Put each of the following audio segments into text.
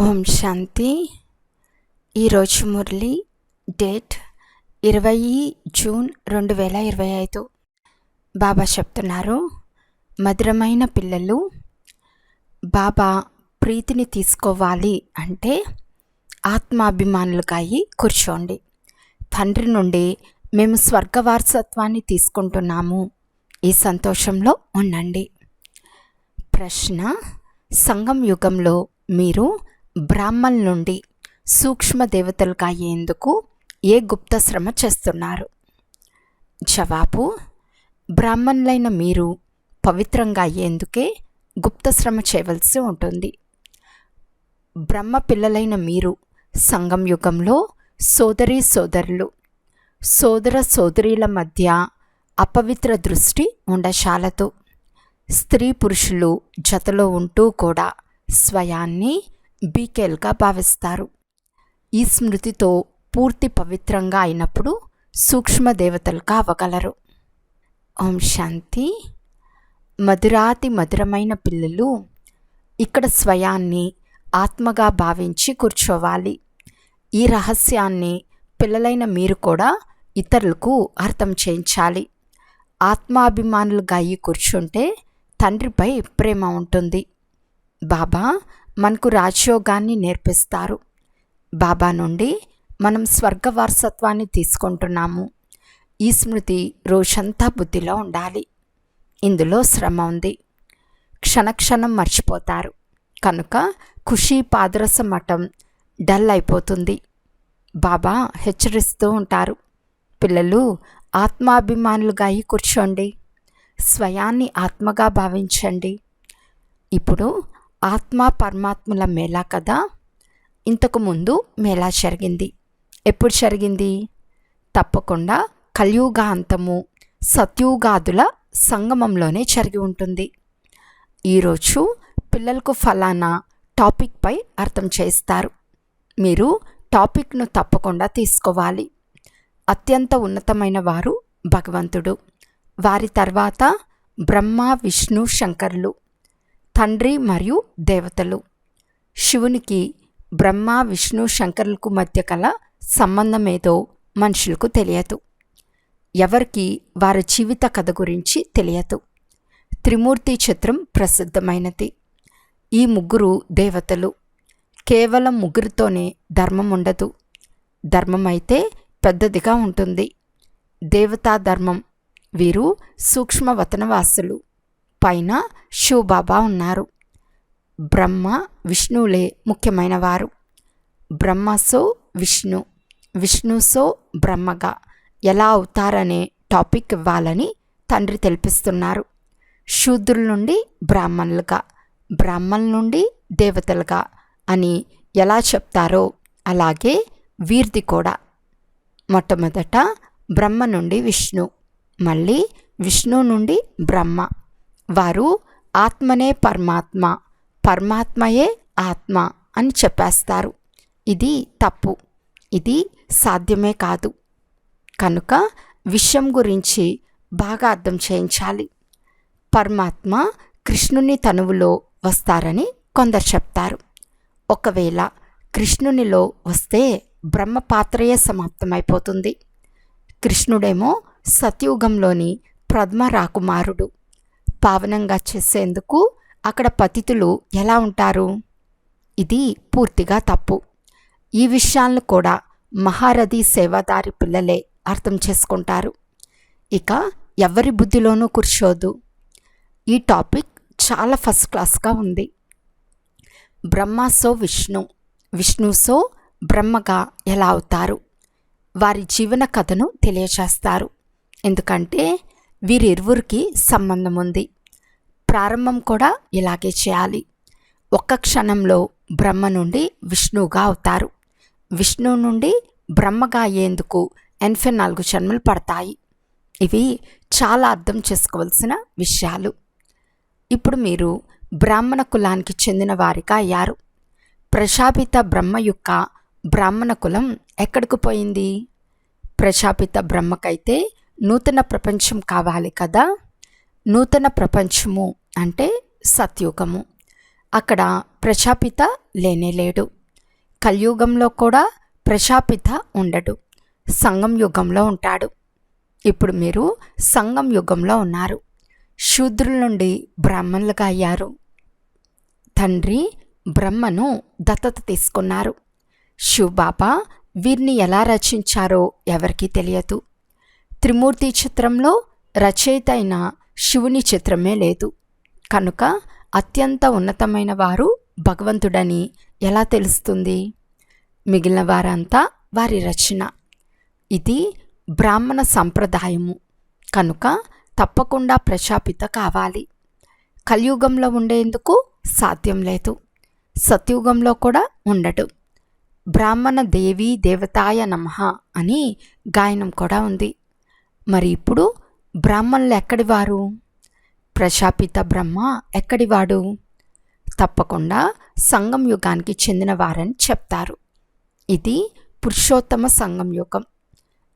ఓం శాంతి. ఈరోజు మురళి డేట్ ఇరవై జూన్ రెండు వేల ఇరవై ఐదు. బాబా చెప్తున్నారు మధురమైన పిల్లలు బాబా ప్రీతిని తీసుకోవాలి అంటే ఆత్మాభిమానులుగా అయి కూర్చోండి. తండ్రి నుండి మేము స్వర్గ వారసత్వాన్ని తీసుకుంటున్నాము. ఈ సంతోషంలో ఉండండి. ప్రశ్న సంఘం యుగంలో మీరు బ్రాహ్మణ్ నుండి సూక్ష్మ దేవతలుగా అయ్యేందుకు ఏ గుప్త శ్రమ చేస్తున్నారు? జవాబు బ్రాహ్మణులైన మీరు పవిత్రంగా అయ్యేందుకే గుప్త శ్రమ చేయవలసి ఉంటుంది. బ్రహ్మ పిల్లలైన మీరు సంగం యుగంలో సోదరి సోదరులు. సోదర సోదరీల మధ్య అపవిత్ర దృష్టి ఉండశాలతో స్త్రీ పురుషులు జతలో ఉంటూ కూడా స్వయాన్ని బీకేల్గా భావిస్తారు. ఈ స్మృతితో పూర్తి పవిత్రంగా అయినప్పుడు సూక్ష్మ దేవతలుగా అవ్వగలరు. ఓం శాంతి. మధురాతి మధురమైన పిల్లలు ఇక్కడ స్వయాన్ని ఆత్మగా భావించి కూర్చోవాలి. ఈ రహస్యాన్ని పిల్లలైన మీరు కూడా ఇతరులకు అర్థం చేయించాలి. ఆత్మాభిమానులుగా అయ్యి కూర్చుంటే తండ్రిపై ప్రేమ ఉంటుంది. బాబా మనకు రాజయోగాన్ని నేర్పిస్తారు. బాబా నుండి మనం స్వర్గ వారసత్వాన్ని తీసుకుంటున్నాము. ఈ స్మృతి రోజంతా బుద్ధిలో ఉండాలి. ఇందులో శ్రమ ఉంది. క్షణక్షణం మర్చిపోతారు. కనుక ఖుషీ పాదరస మఠం డల్ అయిపోతుంది. బాబా హెచ్చరిస్తూ ఉంటారు. పిల్లలు ఆత్మాభిమానులుగా అయి కూర్చోండి. స్వయాన్ని ఆత్మగా భావించండి. ఇప్పుడు ఆత్మ పరమాత్ముల మేళా కదా? ఇంతకుముందు మేళా జరిగింది. ఎప్పుడు జరిగింది? తప్పకుండా కలియుగాంతము సత్యుగాదుల సంగమంలోనే జరిగి ఉంటుంది. ఈరోజు పిల్లలకు ఫలానా టాపిక్పై అర్థం చేస్తారు మీరు టాపిక్ను తప్పకుండా తీసుకోవాలి. అత్యంత ఉన్నతమైన వారు భగవంతుడు. వారి తర్వాత బ్రహ్మ విష్ణు శంకరులు. తండ్రి మరియు దేవతలు. శివునికి బ్రహ్మ విష్ణు శంకరులకు మధ్య కల సంబంధం ఏదో మనుషులకు తెలియదు. ఎవరికి వారి జీవిత కథ గురించి తెలియదు. త్రిమూర్తి చిత్రం ప్రసిద్ధమైనది. ఈ ముగ్గురు దేవతలు కేవలం ముగ్గురితోనే ధర్మం ఉండదు. ధర్మం అయితే పెద్దదిగా ఉంటుంది. దేవతా ధర్మం వీరు సూక్ష్మ వతనవాసులు పైన శివబాబా ఉన్నారు. బ్రహ్మ విష్ణువులే ముఖ్యమైన వారు బ్రహ్మసో విష్ణు విష్ణుసో బ్రహ్మగా ఎలా అవుతారనే టాపిక్ ఇవ్వాలని తండ్రి తెలిపిస్తున్నారు. శూద్రుల నుండి బ్రాహ్మణులుగా బ్రాహ్మణుల నుండి దేవతలుగా అని ఎలా చెప్తారో అలాగే వీరిది కూడా. మొట్టమొదట బ్రహ్మ నుండి విష్ణు మళ్ళీ విష్ణు నుండి బ్రహ్మ. వారు ఆత్మనే పరమాత్మ పరమాత్మయే ఆత్మ అని చెప్పేస్తారు. ఇది తప్పు. ఇది సాధ్యమే కాదు. కనుక విషయం గురించి బాగా అర్థం చేయించాలి. పరమాత్మ కృష్ణుని తనువులో వస్తారని కొందరు చెప్తారు. ఒకవేళ కృష్ణునిలో వస్తే బ్రహ్మ పాత్రయే సమాప్తమైపోతుంది. కృష్ణుడేమో సత్యుగంలోని ప్రథమ రాకుమారుడు. పావనంగా చేసేందుకు అక్కడ పతితులు ఎలా ఉంటారు? ఇది పూర్తిగా తప్పు. ఈ విషయాలను కూడా మహారథి సేవాదారి పిల్లలే అర్థం చేసుకుంటారు. ఇక ఎవరి బుద్ధిలోనూ కూర్చోదు. ఈ టాపిక్ చాలా ఫస్ట్ క్లాస్గా ఉంది. బ్రహ్మ సో విష్ణు. విష్ణు సో బ్రహ్మగా ఎలా అవుతారు? వారి జీవన కథను తెలియచేస్తారు ఎందుకంటే వీరిరువురికి సంబంధం ఉంది ప్రారంభం కూడా ఇలాగే చేయాలి. ఒక్క క్షణంలో బ్రహ్మ నుండి విష్ణువుగా అవుతారు. విష్ణువు నుండి బ్రహ్మగా అయ్యేందుకు ఎనభై నాలుగు జన్మలు పడతాయి. ఇవి చాలా అర్థం చేసుకోవాల్సిన విషయాలు. ఇప్పుడు మీరు బ్రాహ్మణ కులానికి చెందిన వారిగా అయ్యారు. ప్రజాపిత బ్రహ్మ యొక్క బ్రాహ్మణ కులం ఎక్కడికి పోయింది? ప్రజాపిత బ్రహ్మకైతే నూతన ప్రపంచం కావాలి కదా? నూతన ప్రపంచము అంటే సత్యుగము. అక్కడ ప్రజాపిత లేనేలేడు కలియుగంలో కూడా ప్రజాపిత ఉండడు. సంగం యుగంలో ఉంటాడు. ఇప్పుడు మీరు సంగం యుగంలో ఉన్నారు. శూద్రుల నుండి బ్రాహ్మణులుగా అయ్యారు. తండ్రి బ్రహ్మను దత్తత తీసుకున్నారు. శివబాబా వీరిని ఎలా రచించారో ఎవరికీ తెలియదు. త్రిమూర్తి చిత్రంలో రచయిత అయిన శివుని చిత్రమే లేదు. కనుక అత్యంత ఉన్నతమైన వారు భగవంతుడని ఎలా తెలుస్తుంది? మిగిలిన వారంతా వారి రచన. ఇది బ్రాహ్మణ సంప్రదాయము. కనుక తప్పకుండా ప్రశాపిత కావాలి. కలియుగంలో ఉండేందుకు సాధ్యం లేదు. సత్యుగంలో కూడా ఉండడు బ్రాహ్మణ దేవి దేవతాయ నమః అని గాయనం కూడా ఉంది. మరి ఇప్పుడు బ్రాహ్మణులు ఎక్కడివారు? ప్రశాపిత బ్రహ్మ ఎక్కడివాడు? తప్పకుండా సంగం యుగానికి చెందినవారని చెప్తారు. ఇది పురుషోత్తమ సంగం యుగం.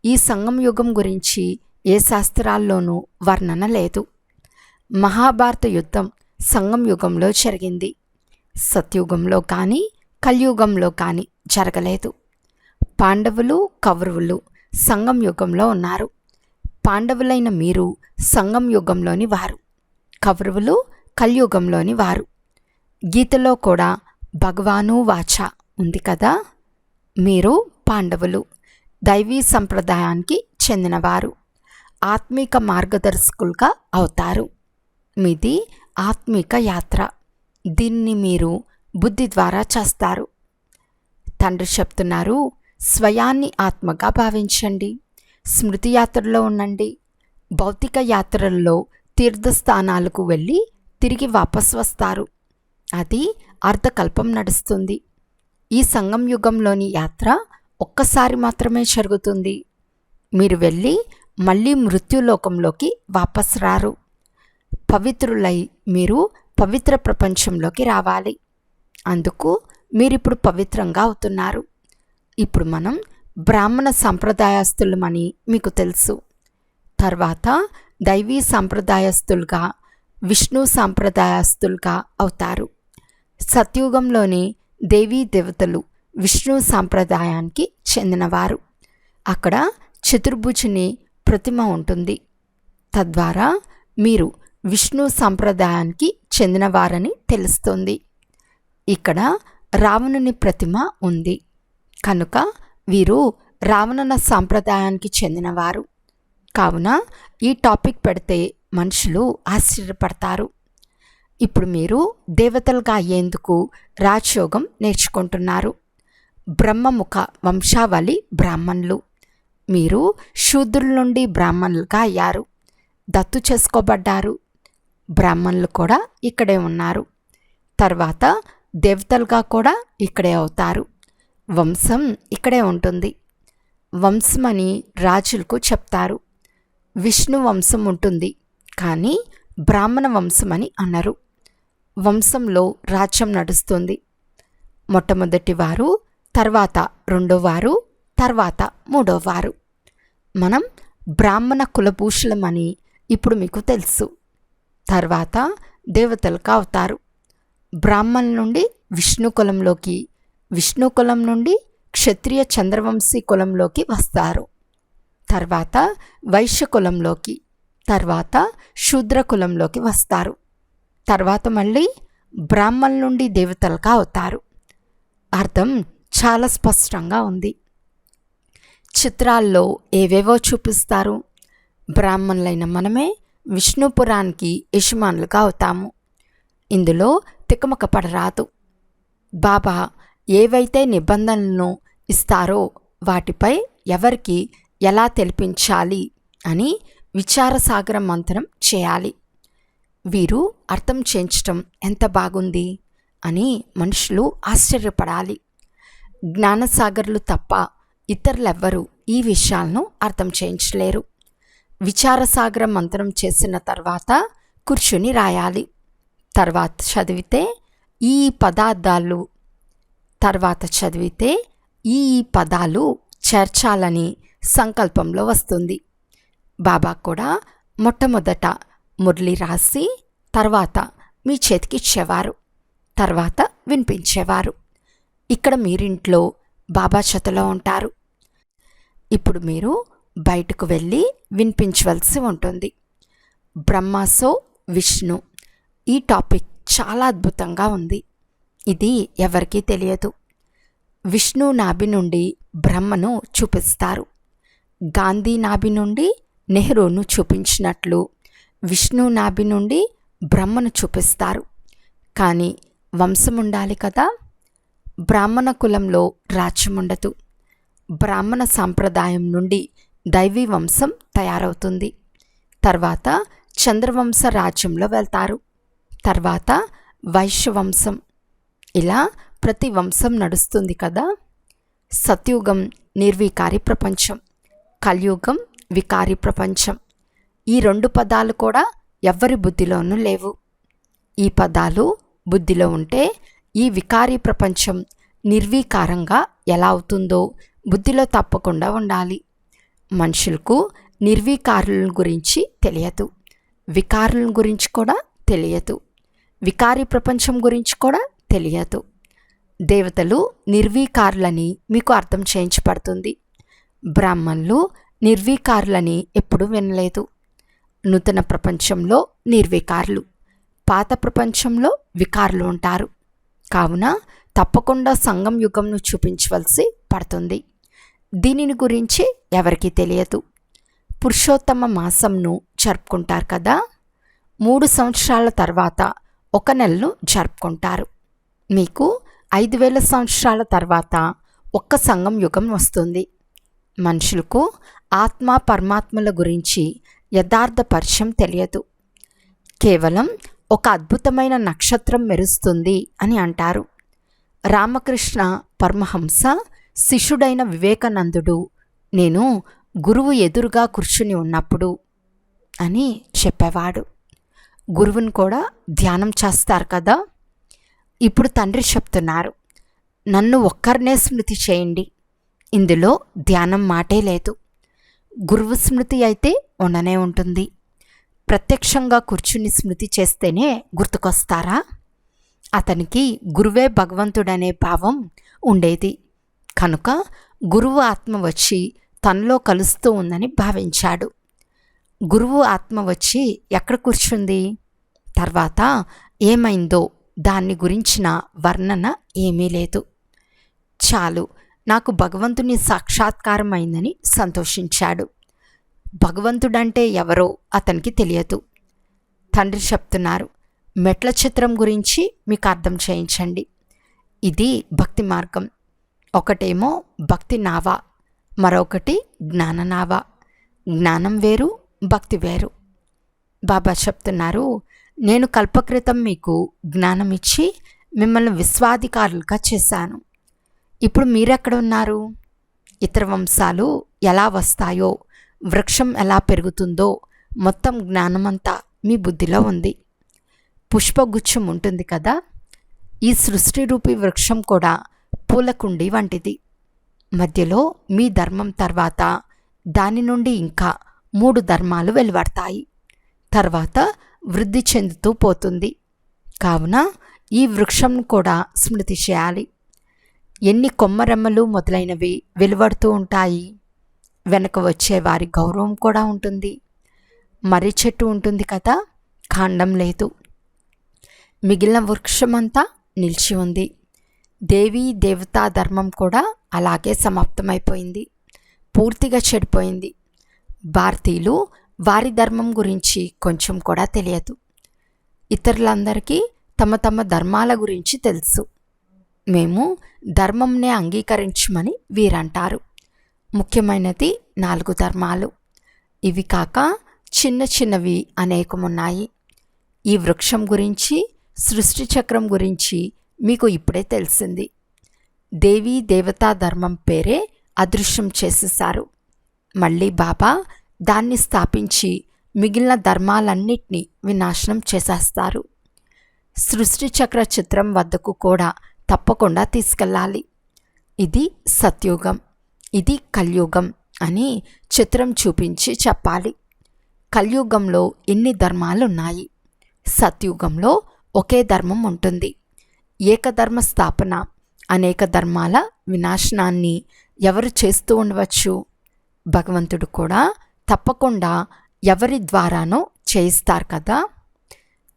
ఈ సంగం యుగం గురించి ఏ శాస్త్రాల్లోనూ వర్ణన లేదు. మహాభారత యుద్ధం సంగం యుగంలో జరిగింది. సత్యుగంలో కానీ కలియుగంలో కానీ జరగలేదు. పాండవులు కౌరవులు సంగం యుగంలో ఉన్నారు. పాండవులైన మీరు సంగం యుగంలోని వారు కౌరవులు కలియుగంలోని వారు. గీతలో కూడా భగవాను వాచ ఉంది కదా? మీరు పాండవులు దైవీ సంప్రదాయానికి చెందినవారు ఆత్మిక మార్గదర్శకులుగా అవుతారు. మీది ఆత్మిక యాత్ర. దీన్ని మీరు బుద్ధి ద్వారా చేస్తారు. తండ్రి చెప్తున్నారు స్వయాన్ని ఆత్మగా భావించండి. స్మృతి యాత్రలో ఉండండి. భౌతిక యాత్రల్లో తీర్థస్థానాలకు వెళ్ళి తిరిగి వాపస్ వస్తారు. అది అర్ధకల్పం నడుస్తుంది. ఈ సంగం యుగంలోని యాత్ర ఒక్కసారి మాత్రమే జరుగుతుంది. మీరు వెళ్ళి మళ్ళీ మృత్యులోకంలోకి వాపస్ రారు. పవిత్రులై మీరు పవిత్ర ప్రపంచంలోకి రావాలి. అందుకు మీరిప్పుడు పవిత్రంగా అవుతున్నారు. ఇప్పుడు మనం బ్రాహ్మణ సంప్రదాయస్తులమని మీకు తెలుసు. తర్వాత దైవీ సంప్రదాయస్తులుగా విష్ణు సాంప్రదాయస్తులుగా అవుతారు. సత్యుగంలోని దేవీ దేవతలు విష్ణు సాంప్రదాయానికి చెందినవారు. అక్కడ చతుర్భుజుని ప్రతిమ ఉంటుంది. తద్వారా మీరు విష్ణు సంప్రదాయానికి చెందినవారని తెలుస్తుంది. ఇక్కడ రావణుని ప్రతిమ ఉంది. కనుక వీరు రావణన సాంప్రదాయానికి చెందినవారు. కావున ఈ టాపిక్ పెడితే మనుషులు ఆశ్చర్యపడతారు. ఇప్పుడు మీరు దేవతలుగా అయ్యేందుకు రాజయోగం నేర్చుకుంటున్నారు. బ్రహ్మముఖ వంశావళి బ్రాహ్మణులు. మీరు శూద్రుల నుండి బ్రాహ్మణులుగా అయ్యారు. దత్తు చేసుకోబడ్డారు. బ్రాహ్మణులు కూడా ఇక్కడే ఉన్నారు. తర్వాత దేవతలుగా కూడా ఇక్కడే అవుతారు. వంశం ఇక్కడే ఉంటుంది. వంశమని రాజులకు చెప్తారు. విష్ణు వంశం ఉంటుంది కానీ బ్రాహ్మణ వంశమని అన్నారు వంశంలో రాజ్యం నడుస్తుంది. మొట్టమొదటి వారు తర్వాత రెండో వారు తర్వాత మూడో వారు. మనం బ్రాహ్మణ కులభూషులమని ఇప్పుడు మీకు తెలుసు. తర్వాత దేవతలకు అవుతారు. బ్రాహ్మణుల నుండి విష్ణు కులంలోకి విష్ణు కులం నుండి క్షత్రియ చంద్రవంశీ కులంలోకి వస్తారు. తర్వాత వైశ్య కులంలోకి తర్వాత శూద్ర కులంలోకి వస్తారు. తర్వాత మళ్ళీ బ్రాహ్మణుల నుండి దేవతలుగా అవుతారు. అర్థం చాలా స్పష్టంగా ఉంది. చిత్రాల్లో ఏవేవో చూపిస్తారు. బ్రాహ్మణులైన మనమే విష్ణుపురానికి యజమానులుగా అవుతాము. ఇందులో తికమక పడరాదు. బాబా ఏవైతే నిబంధనలను ఇస్తారో వాటిపై ఎవరికి ఎలా తెలిపించాలి అని విచారసాగర మంతనం చేయాలి. వీరు అర్థం చేయించటం ఎంత బాగుంది అని మనుషులు ఆశ్చర్యపడాలి. జ్ఞానసాగర్లు తప్ప ఇతరులెవ్వరూ ఈ విషయాలను అర్థం చేయించలేరు. విచారసాగర మంత్రం చేసిన తర్వాత కూర్చుని రాయాలి. తర్వాత చదివితే ఈ పదార్థాలు తర్వాత చదివితే ఈ పదాలు చేర్చాలని సంకల్పంలో వస్తుంది. బాబా కూడా మొట్టమొదట మురళి రాసి తర్వాత మీ చేతికి ఇచ్చేవారు. తర్వాత వినిపించేవారు. ఇక్కడ మీరింట్లో బాబా చేతిలో ఉంటారు. ఇప్పుడు మీరు బయటకు వెళ్ళి వినిపించవలసి ఉంటుంది. బ్రహ్మాసో విష్ణు. ఈ టాపిక్ చాలా అద్భుతంగా ఉంది. ఇది ఎవరికీ తెలియదు. విష్ణు నాభి నుండి బ్రహ్మను చూపిస్తారు. గాంధీ నాభి నుండి నెహ్రూను చూపించినట్లు విష్ణు నాభి నుండి బ్రహ్మను చూపిస్తారు. కానీ వంశం ఉండాలి కదా? బ్రాహ్మణ కులంలో రాజ్యం ఉండదు బ్రాహ్మణ సాంప్రదాయం నుండి దైవీ వంశం తయారవుతుంది. తర్వాత చంద్రవంశ రాజ్యంలో వెళ్తారు. తర్వాత వైశ్యవంశం ఇలా ప్రతి వంశం నడుస్తుంది కదా. సత్యుగం నిర్వికారి ప్రపంచం కలియుగం వికారి ప్రపంచం. ఈ రెండు పదాలు కూడా ఎవ్వరి బుద్ధిలోనూ లేవు. ఈ పదాలు బుద్ధిలో ఉంటే ఈ వికారీ ప్రపంచం నిర్వీకారంగా ఎలా అవుతుందో బుద్ధిలో తప్పకుండా ఉండాలి. మనుషులకు నిర్వీకారుల గురించి తెలియదు. వికారుల గురించి కూడా తెలియదు. వికారీ ప్రపంచం గురించి కూడా తెలియదు. దేవతలు నిర్వీకారులని మీకు అర్థం చేయించబడుతుంది. బ్రాహ్మణులు నిర్వీకారులని ఎప్పుడూ వినలేదు. నూతన ప్రపంచంలో నిర్వికారులు పాత ప్రపంచంలో వికారులు ఉంటారు. కావున తప్పకుండా సంఘం యుగంను చూపించవలసి పడుతుంది. దీనిని గురించి ఎవరికీ తెలియదు. పురుషోత్తమ మాసంను జరుపుకుంటారు కదా? మూడు సంవత్సరాల తర్వాత ఒక నెలను జరుపుకుంటారు. మీకు ఐదు వేల సంవత్సరాల తర్వాత ఒక్క సంఘం యుగం వస్తుంది. మనుషులకు ఆత్మ పరమాత్మల గురించి యథార్థ పరిచయం తెలియదు. కేవలం ఒక అద్భుతమైన నక్షత్రం మెరుస్తుంది అని అంటారు. రామకృష్ణ పరమహంస శిష్యుడైన వివేకానందుడు నేను గురువు ఎదురుగా కూర్చుని ఉన్నప్పుడు అని చెప్పేవాడు. గురువుని కూడా ధ్యానం చేస్తారు కదా. ఇప్పుడు తండ్రి చెప్తున్నారు నన్ను ఒక్కరినే స్మృతి చేయండి. ఇందులో ధ్యానం మాటే లేదు. గురువు స్మృతి అయితే ఉండనే ఉంటుంది. ప్రత్యక్షంగా కూర్చుని స్మృతి చేస్తేనే గుర్తుకొస్తారా? అతనికి గురువే భగవంతుడనే భావం ఉండేది. కనుక గురువు ఆత్మ వచ్చి తనలో కలుస్తూ ఉందని భావించాడు. గురువు ఆత్మ వచ్చి ఎక్కడ కూర్చుంది? తర్వాత ఏమైందో దాన్ని గురించిన వర్ణన ఏమీ లేదు. చాలు నాకు భగవంతుని సాక్షాత్కారం అయిందని సంతోషించాడు. భగవంతుడంటే ఎవరో అతనికి తెలియదు. తండ్రి చెప్తున్నారు మెట్ల చిత్రం గురించి మీకు అర్థం చేయించండి. ఇది భక్తి మార్గం. ఒకటేమో భక్తి నావ మరొకటి జ్ఞాన నావా. జ్ఞానం వేరు భక్తి వేరు. బాబా చెప్తున్నారు నేను కల్పకృతం మీకు జ్ఞానం ఇచ్చి మిమ్మల్ని విశ్వాధికారులుగా చేశాను. ఇప్పుడు మీరెక్కడ ఉన్నారు? ఇతర వంశాలు ఎలా వస్తాయో వృక్షం ఎలా పెరుగుతుందో మొత్తం జ్ఞానమంతా మీ బుద్ధిలో ఉంది. పుష్పగుచ్చం ఉంటుంది కదా? ఈ సృష్టి రూపి వృక్షం కూడా పూలకుండి వంటిది. మధ్యలో మీ ధర్మం తర్వాత దాని నుండి ఇంకా మూడు ధర్మాలు వెలువడతాయి. తర్వాత వృద్ధి చెందుతూ పోతుంది. కావున ఈ వృక్షం కూడా స్మృతి చేయాలి. ఎన్ని కొమ్మరెమ్మలు మొదలైనవి వెలువడుతూ ఉంటాయి. వెనక వచ్చే వారి గౌరవం కూడా ఉంటుంది. మర్రి చెట్టు ఉంటుంది కదా కాండం లేదు. మిగిలిన వృక్షమంతా నిలిచి ఉంది. దేవీ దేవతా ధర్మం కూడా అలాగే సమాప్తమైపోయింది. పూర్తిగా చెడిపోయింది. భారతీయులు వారి ధర్మం గురించి కొంచెం కూడా తెలియదు. ఇతరులందరికీ తమ తమ ధర్మాల గురించి తెలుసు. మేము ధర్మంనే అంగీకరించమని వీరంటారు. ముఖ్యమైనది నాలుగు ధర్మాలు. ఇవి కాక చిన్న చిన్నవి అనేకమున్నాయి. ఈ వృక్షం గురించి సృష్టి చక్రం గురించి మీకు ఇప్పుడే తెలిసింది. దేవీ దేవతా ధర్మం పేరే అదృశ్యం చేసేశారు. మళ్ళీ బాబా దాన్ని స్థాపించి మిగిలిన ధర్మాలన్నిటినీ వినాశనం చేసేస్తారు. సృష్టి చక్ర చిత్రం వద్దకు కూడా తప్పకుండా తీసుకెళ్ళాలి. ఇది సత్యుగం ఇది కలియుగం అని చిత్రం చూపించి చెప్పాలి. కలియుగంలో ఎన్ని ధర్మాలు ఉన్నాయి సత్యుగంలో ఒకే ధర్మం ఉంటుంది. ఏకధర్మ స్థాపన అనేక ధర్మాల వినాశనాన్ని ఎవరు చేస్తూ ఉండవచ్చు? భగవంతుడు కూడా తప్పకుండా ఎవరి ద్వారానో చేయిస్తారు కదా?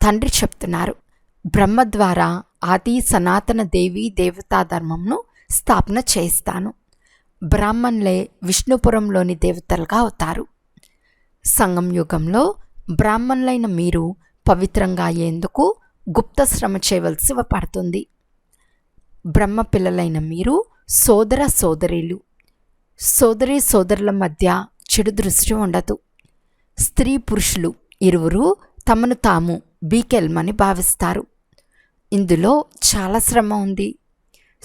తండ్రి చెప్తున్నారు బ్రహ్మ ద్వారా ఆది సనాతన దేవీ దేవతా ధర్మంను స్థాపన చేయిస్తాను. బ్రాహ్మణులే విష్ణుపురంలోని దేవతలుగా అవుతారు. సంగం యుగంలో బ్రాహ్మణులైన మీరు పవిత్రంగా అయ్యేందుకు గుప్త శ్రమ చేయవలసి పడుతుంది బ్రహ్మ పిల్లలైన మీరు సోదర సోదరీలు. సోదరి సోదరుల మధ్య చెడు దృష్టి ఉండదు. స్త్రీ పురుషులు ఇరువురు తమను తాము బీకెల్మని భావిస్తారు. ఇందులో చాలా శ్రమ ఉంది.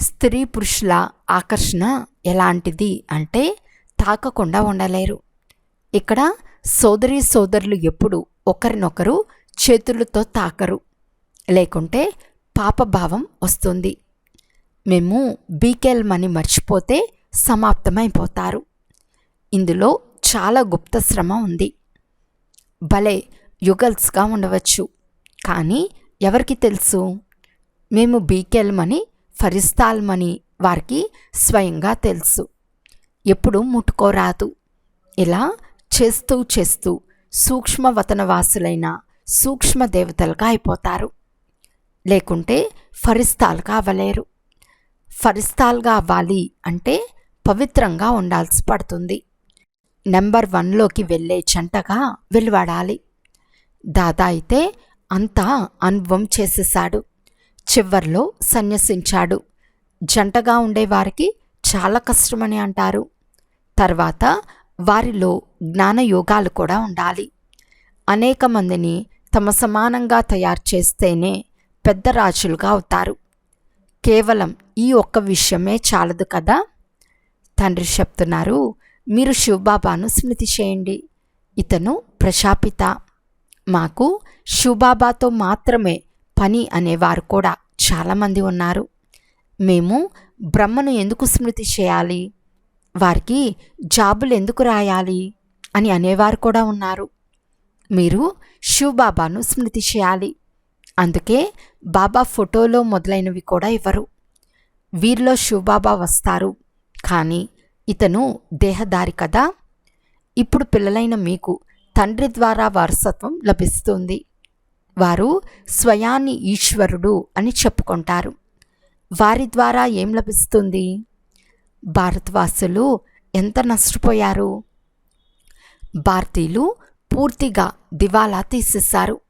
స్త్రీ పురుషుల ఆకర్షణ ఎలాంటిది అంటే తాకకుండా ఉండలేరు. ఇక్కడ సోదరి సోదరులు ఎప్పుడు ఒకరినొకరు చేతులతో తాకరు. లేకుంటే పాపభావం వస్తుంది. మేము బీకెల్మని మర్చిపోతే సమాప్తమైపోతారు. ఇందులో చాలా గుప్త శ్రమ ఉంది. భలే యుగల్స్గా ఉండవచ్చు. కానీ ఎవరికి తెలుసు? మేము బీకెల్మని ఫరిస్తాల్మని వారికి స్వయంగా తెలుసు. ఎప్పుడు ముట్టుకోరాదు. ఇలా చేస్తూ చేస్తూ సూక్ష్మవతనవాసులైన సూక్ష్మ దేవతలుగా అయిపోతారు. లేకుంటే ఫరిస్తాలుగా అవ్వలేరు. ఫరిస్తాల్గా అవ్వాలి అంటే పవిత్రంగా ఉండాల్సి పడుతుంది. నెంబర్ వన్లోకి వెళ్ళే జంటగా వెలువడాలి. దాదా అయితే అంతా అనుభవం చేసేశాడు. చివర్లో సన్యసించాడు. జంటగా ఉండేవారికి చాలా కష్టమని అంటారు. తర్వాత వారిలో జ్ఞానయోగాలు కూడా ఉండాలి. అనేక మందిని తమ సమానంగా తయారు చేస్తేనే పెద్ద రాజులుగా అవుతారు. కేవలం ఈ ఒక్క విషయమే చాలదు కదా? తండ్రి చెప్తున్నారు మీరు శివబాబాను స్మృతి చేయండి. ఇతను ప్రశాపిత. మాకు శివబాబాతో మాత్రమే పని అనేవారు కూడా చాలామంది ఉన్నారు. మేము బ్రహ్మను ఎందుకు స్మృతి చేయాలి? వారికి జాబులు ఎందుకు రాయాలి? అని అనేవారు కూడా ఉన్నారు. మీరు శివబాబాను స్మృతి చేయాలి. అందుకే బాబా ఫోటోలో మొదలైనవి కూడా ఇవ్వరు. వీరిలో శివబాబా వస్తారు. కానీ ఇతను దేహదారి కదా. ఇప్పుడు పిల్లలైన మీకు తండ్రి ద్వారా వారసత్వం లభిస్తుంది. వారు స్వయాన్ని ఈశ్వరుడు అని చెప్పుకుంటారు. వారి ద్వారా ఏం లభిస్తుంది? భారతవాసులు ఎంత నష్టపోయారు? భారతీయులు పూర్తిగా దివాలా తీసేశారు.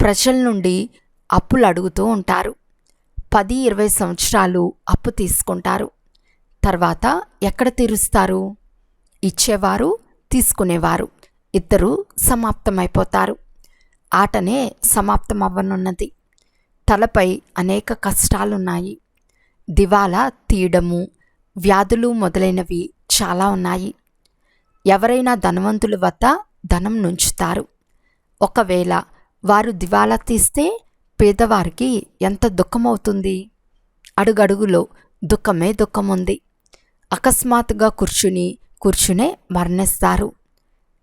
ప్రజల నుండి అప్పులు అడుగుతూ ఉంటారు. పది ఇరవై సంవత్సరాలు అప్పు తీసుకుంటారు. తర్వాత ఎక్కడ తీరుస్తారు? ఇచ్చేవారు తీసుకునేవారు. ఇద్దరు సమాప్తమైపోతారు. ఆటనే సమాప్తం అవ్వనున్నది తలపై అనేక కష్టాలున్నాయి. దివాలా తీయడము వ్యాధులు మొదలైనవి చాలా ఉన్నాయి. ఎవరైనా ధనవంతుల వద్ద ధనం నుంచుతారు. ఒకవేళ వారు దివాలా తీస్తే పేదవారికి ఎంత దుఃఖమవుతుంది? అడుగడుగులో దుఃఖమే దుఃఖముంది. అకస్మాత్తుగా కూర్చుని కూర్చునే మరణిస్తారు.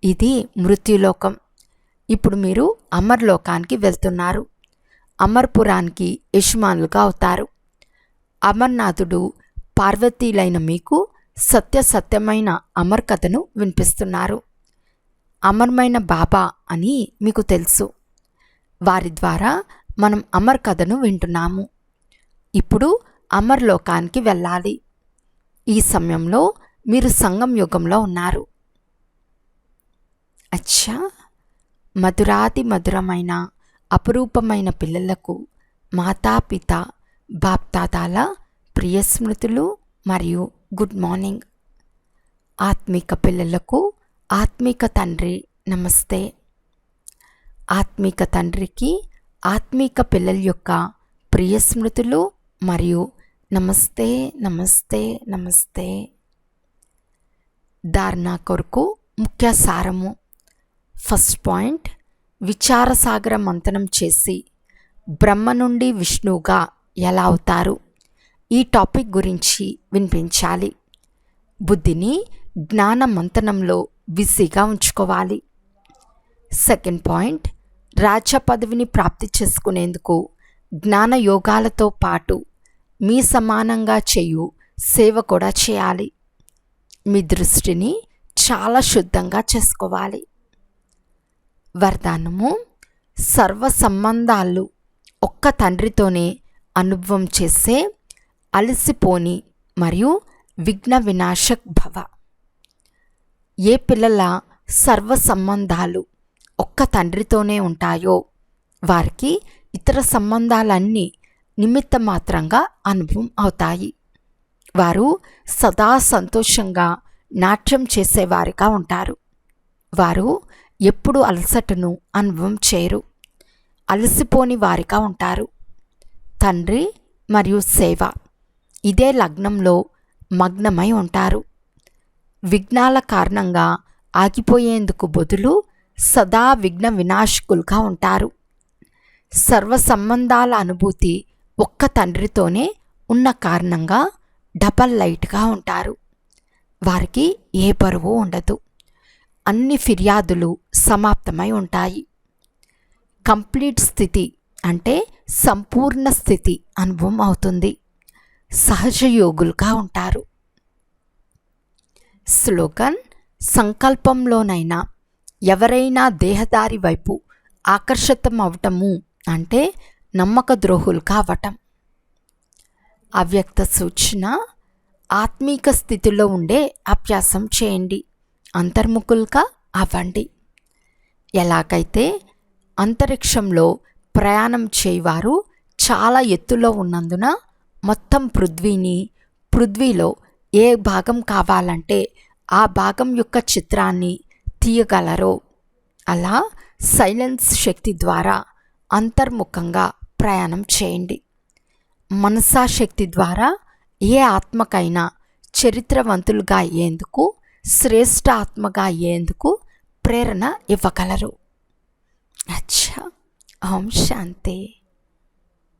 ఇది మృత్యులోకం. ఇప్పుడు మీరు అమర్లోకానికి వెళ్తున్నారు. అమర్పురానికి యజమానులుగా అవుతారు. అమర్నాథుడు పార్వతీలైన మీకు సత్య సత్యమైన అమర్ కథను వినిపిస్తున్నారు. అమర్మైన బాబా అని మీకు తెలుసు. వారి ద్వారా మనం అమర్ కథను వింటున్నాము. ఇప్పుడు అమర్లోకానికి వెళ్ళాలి. ఈ సమయంలో మీరు సంగం యుగంలో ఉన్నారు. అచ్చా! మధురాతి మధురమైన అపురూపమైన పిల్లలకు మాతాపిత బాప్తాతాల ప్రియ స్మృతులు మరియు గుడ్ మార్నింగ్. ఆత్మిక పిల్లలకు ఆత్మిక తండ్రి నమస్తే. ఆత్మిక తండ్రికి ఆత్మిక పిల్లల యొక్క ప్రియ స్మృతులు మరియు నమస్తే నమస్తే నమస్తే. ధారణ కొరకు ముఖ్య సారము. ఫస్ట్ పాయింట్ విచారసాగర మంతనం చేసి బ్రహ్మ నుండి విష్ణువుగా ఎలా అవుతారు? ఈ టాపిక్ గురించి వినిపించాలి. బుద్ధిని జ్ఞాన మంతనంలో బిజీగా ఉంచుకోవాలి. సెకండ్ పాయింట్ రాజ పదవిని ప్రాప్తి చేసుకునేందుకు జ్ఞాన యోగాలతో పాటు మీ సమానంగా చేయు సేవ కూడా చేయాలి. మీ దృష్టిని చాలా శుద్ధంగా చేసుకోవాలి. వరదానము సర్వ సంబంధాలు ఒక్క తండ్రితోనే అనుభవం చేసే అలసిపోని మరియు విఘ్న వినాశక్ భవ. ఏ పిల్లల సర్వ సంబంధాలు ఒక్క తండ్రితోనే ఉంటాయో వారికి ఇతర సంబంధాలన్నీ నిమిత్త మాత్రంగా అనుభవం అవుతాయి. వారు సదా సంతోషంగా నాట్యం చేసేవారిగా ఉంటారు. వారు ఎప్పుడు అలసటను అనుభవం చేయరు. అలసిపోని వారిగా ఉంటారు. తండ్రి మరియు సేవ ఇదే లగ్నంలో మగ్నమై ఉంటారు. విఘ్నాల కారణంగా ఆగిపోయేందుకు బదులు సదా విఘ్న వినాశకులుగా ఉంటారు. సర్వ సంబంధాల అనుభూతి ఒక్క తండ్రితోనే ఉన్న కారణంగా డబల్ లైట్గా ఉంటారు. వారికి ఏ బరువు ఉండదు. అన్ని ఫిర్యాదులు సమాప్తమై ఉంటాయి. కంప్లీట్ స్థితి అంటే సంపూర్ణ స్థితి అనుభవం అవుతుంది. సహజ యోగులుగా ఉంటారు. స్లోగన్ సంకల్పంలోనైనా ఎవరైనా దేహదారి వైపు ఆకర్షితం అవటము అంటే నమ్మక ద్రోహులు కావటం. అవ్యక్త సూచన ఆత్మీక స్థితిలో ఉండే అభ్యాసం చేయండి. అంతర్ముఖులుగా అవ్వండి. ఎలాగైతే అంతరిక్షంలో ప్రయాణం చేయవారు చాలా ఎత్తులో ఉన్నందున మొత్తం పృథ్వీని పృథ్వీలో ఏ భాగం కావాలంటే ఆ భాగం యొక్క చిత్రాన్ని తీయగలరో. అలా సైలెన్స్ శక్తి ద్వారా అంతర్ముఖంగా ప్రయాణం చేయండి. మనసాశక్తి ద్వారా ఏ ఆత్మకైనా చరిత్రవంతులుగా అయ్యేందుకు శ్రేష్ఠ ఆత్మగా అయ్యేందుకు ప్రేరణ ఇవ్వగలరు. అచ్చా! ఓం శాంతి.